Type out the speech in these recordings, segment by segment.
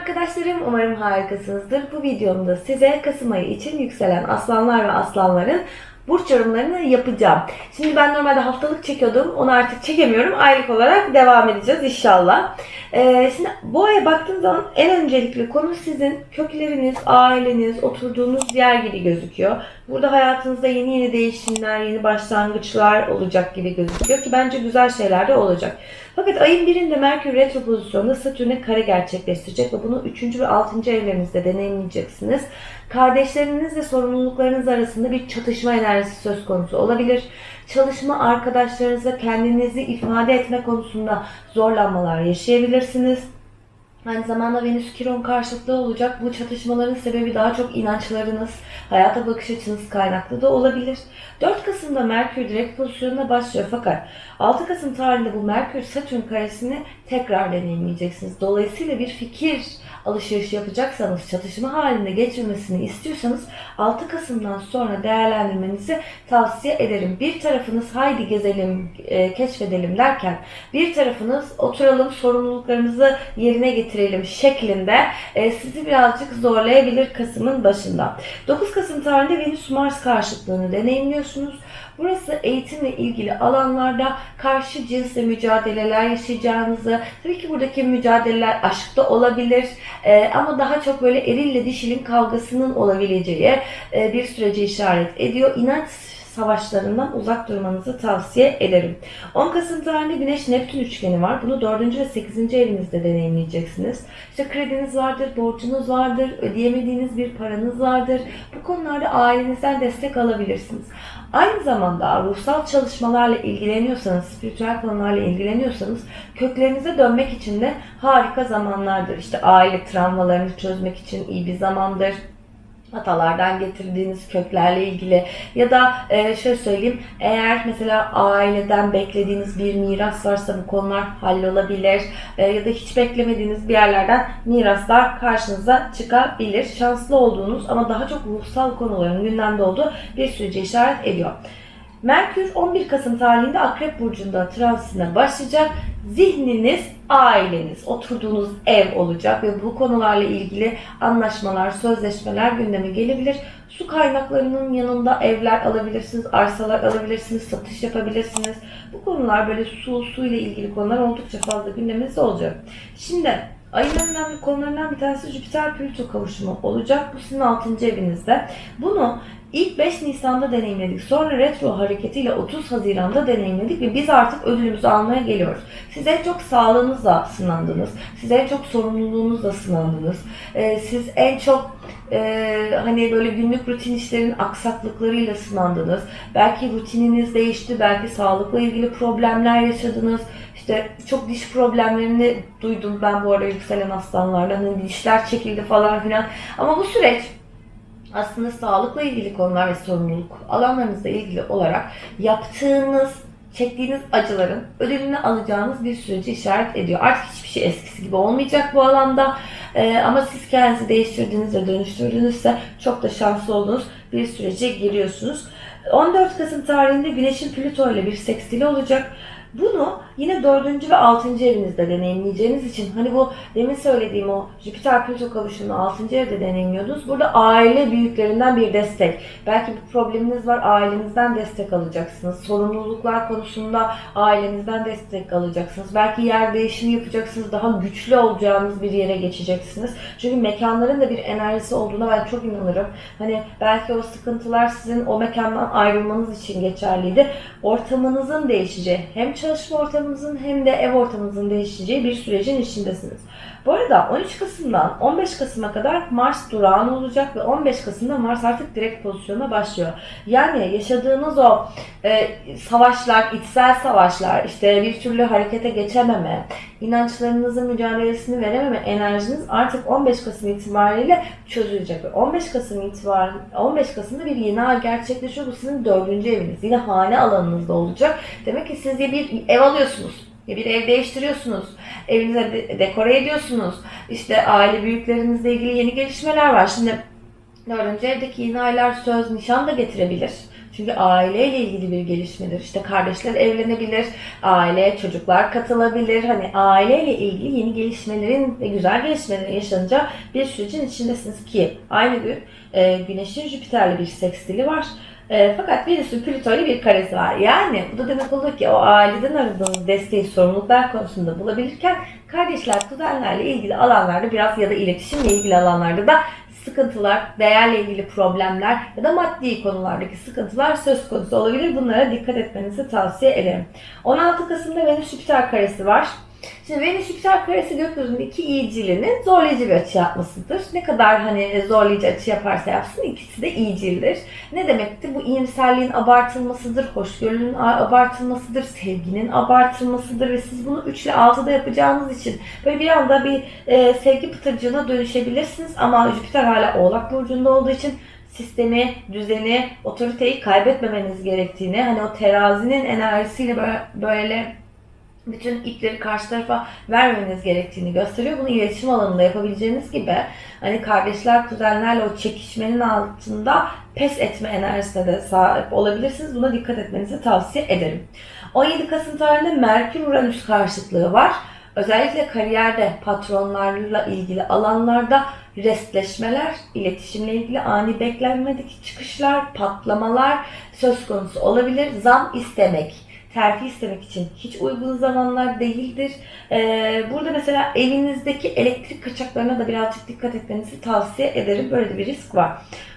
arkadaşlarım, umarım harikasınızdır. Bu videomda size Kasım ayı için yükselen aslanlar ve aslanların burç yorumlarını yapacağım. Şimdi ben normalde haftalık çekiyordum, onu artık çekemiyorum. Aylık olarak devam edeceğiz inşallah. Ee, şimdi bu aya baktığım zaman en öncelikli konu sizin kökleriniz, aileniz, oturduğunuz yer gibi gözüküyor. Burada hayatınızda yeni yeni değişimler, yeni başlangıçlar olacak gibi gözüküyor ki bence güzel şeyler de olacak. Fakat ayın birinde Merkür retro pozisyonda Satürn'e kare gerçekleştirecek ve bunu 3. ve 6. evlerinizde deneyimleyeceksiniz. Kardeşlerinizle ve sorumluluklarınız arasında bir çatışma enerjisi söz konusu olabilir. Çalışma arkadaşlarınızla kendinizi ifade etme konusunda zorlanmalar yaşayabilirsiniz. Aynı zamanda Venüs Kiron karşıtlığı olacak. Bu çatışmaların sebebi daha çok inançlarınız, hayata bakış açınız kaynaklı da olabilir. 4 Kasım'da Merkür direkt pozisyonuna başlıyor fakat 6 Kasım tarihinde bu Merkür Satürn karesini tekrar deneyimleyeceksiniz. Dolayısıyla bir fikir alışverişi yapacaksanız, çatışma halinde geçirmesini istiyorsanız 6 Kasım'dan sonra değerlendirmenizi tavsiye ederim. Bir tarafınız haydi gezelim, e, keşfedelim derken bir tarafınız oturalım sorumluluklarımızı yerine getirelim şeklinde e, sizi birazcık zorlayabilir Kasım'ın başında. 9 Kasım tarihinde Venüs-Mars karşıtlığını deneyimliyorsunuz. Burası eğitimle ilgili alanlarda karşı cinsle mücadeleler yaşayacağınızı, tabii ki buradaki mücadeleler aşkta olabilir e, ama daha çok böyle erille dişilin kavgasının olabileceği e, bir süreci işaret ediyor. İnanç savaşlarından uzak durmanızı tavsiye ederim. 10 Kasım tarihinde Güneş Neptün üçgeni var. Bunu 4. ve 8. evinizde deneyimleyeceksiniz. İşte krediniz vardır, borcunuz vardır, ödeyemediğiniz bir paranız vardır. Bu konularda ailenizden destek alabilirsiniz. Aynı zamanda ruhsal çalışmalarla ilgileniyorsanız, spiritüel konularla ilgileniyorsanız köklerinize dönmek için de harika zamanlardır. İşte aile travmalarını çözmek için iyi bir zamandır atalardan getirdiğiniz köklerle ilgili ya da e, şöyle söyleyeyim eğer mesela aileden beklediğiniz bir miras varsa bu konular hallolabilir E, ya da hiç beklemediğiniz bir yerlerden miraslar karşınıza çıkabilir. Şanslı olduğunuz ama daha çok ruhsal konuların gündemde olduğu bir süreci işaret ediyor. Merkür 11 Kasım tarihinde Akrep Burcu'nda transitine başlayacak. Zihniniz, aileniz, oturduğunuz ev olacak ve bu konularla ilgili anlaşmalar, sözleşmeler gündeme gelebilir. Su kaynaklarının yanında evler alabilirsiniz, arsalar alabilirsiniz, satış yapabilirsiniz. Bu konular böyle su, su ile ilgili konular oldukça fazla gündeminizde olacak. Şimdi Ayın önemli konularından bir tanesi Jüpiter Plüto kavuşumu olacak. Bu sizin 6. evinizde. Bunu ilk 5 Nisan'da deneyimledik. Sonra retro hareketiyle 30 Haziran'da deneyimledik ve biz artık ödülümüzü almaya geliyoruz. Siz en çok sağlığınızla sınandınız. Siz en çok sorumluluğunuzla sınandınız. Ee, siz en çok e, hani böyle günlük rutin işlerin aksaklıklarıyla sınandınız. Belki rutininiz değişti, belki sağlıkla ilgili problemler yaşadınız. İşte çok diş problemlerini duydum ben bu arada yükselen aslanlardan. Hani dişler çekildi falan filan. Ama bu süreç aslında sağlıkla ilgili konular ve sorumluluk alanlarınızla ilgili olarak yaptığınız, çektiğiniz acıların ödülünü alacağınız bir süreci işaret ediyor. Artık hiçbir şey eskisi gibi olmayacak bu alanda. Ee, ama siz kendinizi değiştirdiğinizde, dönüştürdüğünüzde çok da şanslı olduğunuz bir sürece giriyorsunuz. 14 Kasım tarihinde Güneş'in Plüto ile bir sekstili olacak. Bunu yine 4. ve 6. evinizde deneyimleyeceğiniz için hani bu demin söylediğim o Jüpiter Plüto kavuşumunu 6. evde deneyimliyordunuz. Burada aile büyüklerinden bir destek. Belki bir probleminiz var ailenizden destek alacaksınız. Sorumluluklar konusunda ailenizden destek alacaksınız. Belki yer değişimi yapacaksınız. Daha güçlü olacağınız bir yere geçeceksiniz. Çünkü mekanların da bir enerjisi olduğuna ben çok inanırım. Hani belki o sıkıntılar sizin o mekandan ayrılmanız için geçerliydi. Ortamınızın değişeceği hem çalışma ortamınızın hem de ev ortamınızın değişeceği bir sürecin içindesiniz. Bu arada 13 Kasım'dan 15 Kasım'a kadar Mars durağan olacak ve 15 Kasım'da Mars artık direkt pozisyona başlıyor. Yani yaşadığınız o e, savaşlar, içsel savaşlar, işte bir türlü harekete geçememe, inançlarınızın mücadelesini verememe enerjiniz artık 15 Kasım itibariyle çözülecek. Ve 15 Kasım itibariyle 15 Kasım'da bir yeni ay gerçekleşiyor. Bu sizin dördüncü eviniz. Yine hane alanınızda olacak. Demek ki siz bir ev alıyorsunuz bir ev değiştiriyorsunuz, evinize de- dekore ediyorsunuz. İşte aile büyüklerinizle ilgili yeni gelişmeler var. Şimdi dördüncü evdeki yeni aylar söz, nişan da getirebilir. Çünkü Çünkü aileyle ilgili bir gelişmedir. İşte kardeşler evlenebilir, aile, çocuklar katılabilir. Hani aileyle ilgili yeni gelişmelerin ve güzel gelişmelerin yaşanacağı bir sürecin içindesiniz ki aynı gün e, Güneş'in Jüpiter'le bir sekstili var. E, fakat Venüs'ün Plüto ile bir karesi var. Yani bu da demek oluyor ki o aileden aradığınız desteği sorumluluklar konusunda bulabilirken kardeşler, kuzenlerle ilgili alanlarda biraz ya da iletişimle ilgili alanlarda da sıkıntılar, değerle ilgili problemler ya da maddi konulardaki sıkıntılar söz konusu olabilir. Bunlara dikkat etmenizi tavsiye ederim. 16 Kasım'da Venüs Jüpiter karesi var. Şimdi Venüs Jüpiter karesi gökyüzündeki iyicilinin zorlayıcı bir açı yapmasıdır. Ne kadar hani zorlayıcı açı yaparsa yapsın ikisi de iyicildir. Ne demektir? Bu iyimserliğin abartılmasıdır, hoşgörünün abartılmasıdır, sevginin abartılmasıdır ve siz bunu 3 ile 6'da yapacağınız için böyle bir anda bir e, sevgi pıtırcığına dönüşebilirsiniz ama Jüpiter hala Oğlak Burcu'nda olduğu için sistemi, düzeni, otoriteyi kaybetmemeniz gerektiğini, hani o terazinin enerjisiyle böyle, böyle bütün ipleri karşı tarafa vermeniz gerektiğini gösteriyor. Bunu iletişim alanında yapabileceğiniz gibi hani kardeşler, kuzenlerle o çekişmenin altında pes etme enerjisine de sahip olabilirsiniz. Buna dikkat etmenizi tavsiye ederim. 17 Kasım tarihinde Merkür-Uranüs karşıtlığı var. Özellikle kariyerde, patronlarla ilgili alanlarda restleşmeler, iletişimle ilgili ani beklenmedik çıkışlar, patlamalar söz konusu olabilir. Zam istemek, terfi istemek için hiç uygun zamanlar değildir. Ee, burada mesela evinizdeki elektrik kaçaklarına da birazcık dikkat etmenizi tavsiye ederim. Böyle de bir risk var.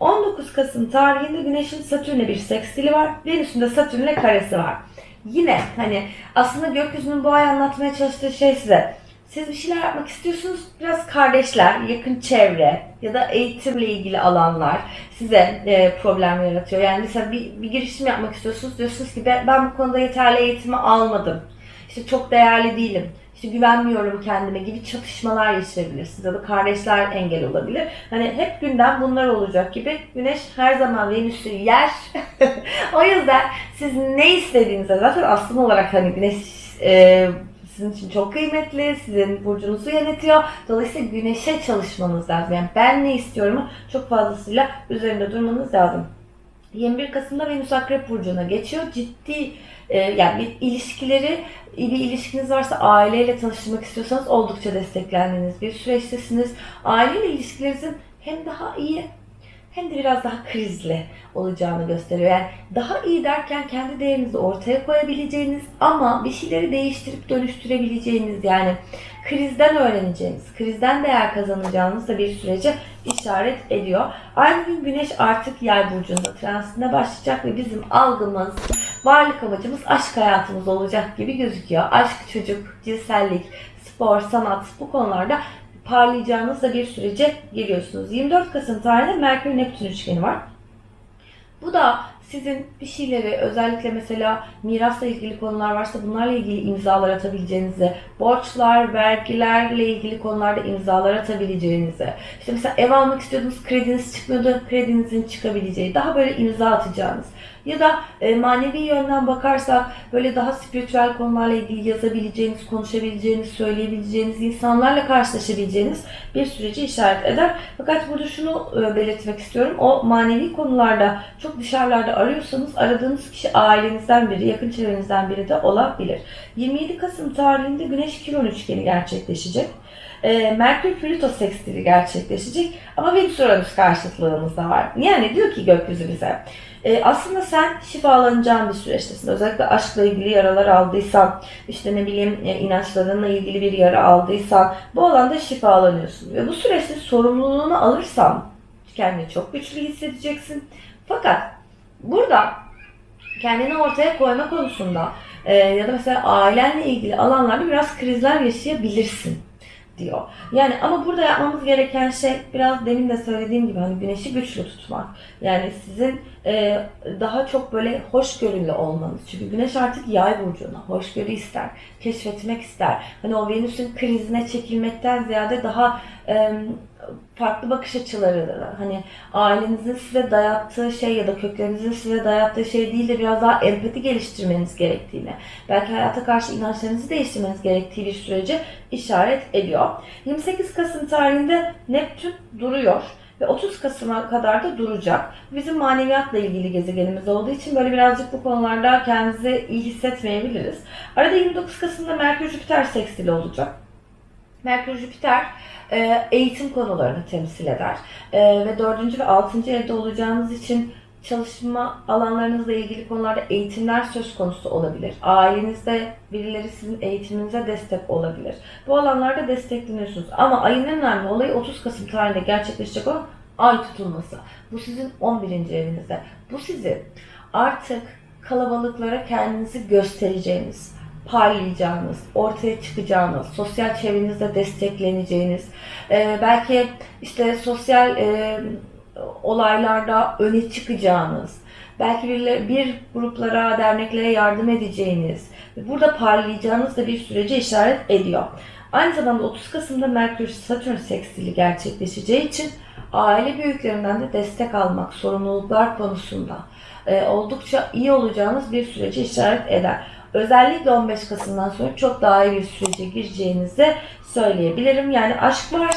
19 Kasım tarihinde Güneş'in Satürn'e bir sekstili var. Venüs'ün de Satürn'le karesi var. Yine hani aslında gökyüzünün bu ay anlatmaya çalıştığı şey size. Siz bir şeyler yapmak istiyorsunuz. Biraz kardeşler, yakın çevre ya da eğitimle ilgili alanlar size e, problem yaratıyor. Yani mesela bir, bir girişim yapmak istiyorsunuz. Diyorsunuz ki ben, ben bu konuda yeterli eğitimi almadım. İşte çok değerli değilim. İşte güvenmiyorum kendime gibi çatışmalar yaşayabilirsiniz. Ya da kardeşler engel olabilir. Hani hep gündem bunlar olacak gibi. Güneş her zaman Venüs'ü yer. o yüzden siz ne istediğinizde zaten aslında olarak hani Güneş e, sizin için çok kıymetli, sizin burcunuzu yönetiyor. Dolayısıyla güneşe çalışmanız lazım. Yani ben ne istiyorum çok fazlasıyla üzerinde durmanız lazım. 21 Kasım'da Venüs Akrep Burcu'na geçiyor. Ciddi e, yani bir ilişkileri, bir ilişkiniz varsa aileyle tanıştırmak istiyorsanız oldukça desteklendiğiniz bir süreçtesiniz. Aileyle ilişkilerinizin hem daha iyi hem de biraz daha krizli olacağını gösteriyor. Yani daha iyi derken kendi değerinizi ortaya koyabileceğiniz ama bir şeyleri değiştirip dönüştürebileceğiniz yani krizden öğreneceğiniz, krizden değer kazanacağınız da bir sürece işaret ediyor. Aynı gün Güneş artık Yay burcunda transitine başlayacak ve bizim algımız, varlık amacımız aşk hayatımız olacak gibi gözüküyor. Aşk, çocuk, cinsellik, spor, sanat bu konularda parlayacağınız da bir sürece giriyorsunuz. 24 Kasım tarihinde Merkür Neptün üçgeni var. Bu da sizin bir şeyleri özellikle mesela mirasla ilgili konular varsa bunlarla ilgili imzalar atabileceğinizi, borçlar, vergilerle ilgili konularda imzalar atabileceğinizi, işte mesela ev almak istiyordunuz krediniz çıkmıyordu, kredinizin çıkabileceği, daha böyle imza atacağınız ya da e, manevi yönden bakarsak böyle daha spiritüel konularla ilgili yazabileceğiniz, konuşabileceğiniz, söyleyebileceğiniz, insanlarla karşılaşabileceğiniz bir süreci işaret eder. Fakat burada şunu e, belirtmek istiyorum. O manevi konularda çok dışarılarda arıyorsanız aradığınız kişi ailenizden biri, yakın çevrenizden biri de olabilir. 27 Kasım tarihinde Güneş Kiron üçgeni gerçekleşecek. E, Merkür Plüto sekstili gerçekleşecek ama Venüs Uranüs karşıtlığımız da var. Yani diyor ki gökyüzü bize e, aslında sen şifalanacağın bir süreçtesin. Özellikle aşkla ilgili yaralar aldıysan, işte ne bileyim e, inançlarınla ilgili bir yara aldıysan bu alanda şifalanıyorsun. Ve bu süreçte sorumluluğunu alırsan kendini çok güçlü hissedeceksin. Fakat burada kendini ortaya koyma konusunda e, ya da mesela ailenle ilgili alanlarda biraz krizler yaşayabilirsin diyor. Yani ama burada yapmamız gereken şey biraz demin de söylediğim gibi hani güneşi güçlü tutmak. Yani sizin e, daha çok böyle hoşgörülü olmanız. Çünkü güneş artık yay burcuna hoşgörü ister, keşfetmek ister. Hani o Venüs'ün krizine çekilmekten ziyade daha e, farklı bakış açıları hani ailenizin size dayattığı şey ya da köklerinizin size dayattığı şey değil de biraz daha empati geliştirmeniz gerektiğini, belki hayata karşı inançlarınızı değiştirmeniz gerektiği bir sürece işaret ediyor. 28 Kasım tarihinde Neptün duruyor ve 30 Kasım'a kadar da duracak. Bizim maneviyatla ilgili gezegenimiz olduğu için böyle birazcık bu konularda kendimizi iyi hissetmeyebiliriz. Arada 29 Kasım'da Merkür Jüpiter sekstili olacak. Merkür Jüpiter e, eğitim konularını temsil eder. E, ve 4. ve 6. evde olacağınız için çalışma alanlarınızla ilgili konularda eğitimler söz konusu olabilir. Ailenizde birileri sizin eğitiminize destek olabilir. Bu alanlarda destekleniyorsunuz. Ama ayın en önemli olayı 30 Kasım tarihinde gerçekleşecek olan ay tutulması. Bu sizin 11. evinizde. Bu sizi artık kalabalıklara kendinizi göstereceğiniz, parlayacağınız, ortaya çıkacağınız, sosyal çevrenizde destekleneceğiniz, belki işte sosyal olaylarda öne çıkacağınız, belki bir, bir gruplara, derneklere yardım edeceğiniz, burada parlayacağınız da bir sürece işaret ediyor. Aynı zamanda 30 Kasım'da Merkür Satürn sekstili gerçekleşeceği için aile büyüklerinden de destek almak, sorumluluklar konusunda e, oldukça iyi olacağınız bir süreci işaret eder. Özellikle 15 Kasım'dan sonra çok daha iyi bir sürece gireceğinizi söyleyebilirim. Yani aşk var,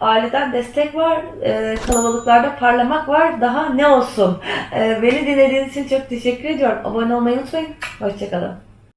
aileden destek var, e, kalabalıklarda parlamak var. Daha ne olsun? E, beni dinlediğiniz için çok teşekkür ediyorum. Abone olmayı unutmayın. Hoşçakalın.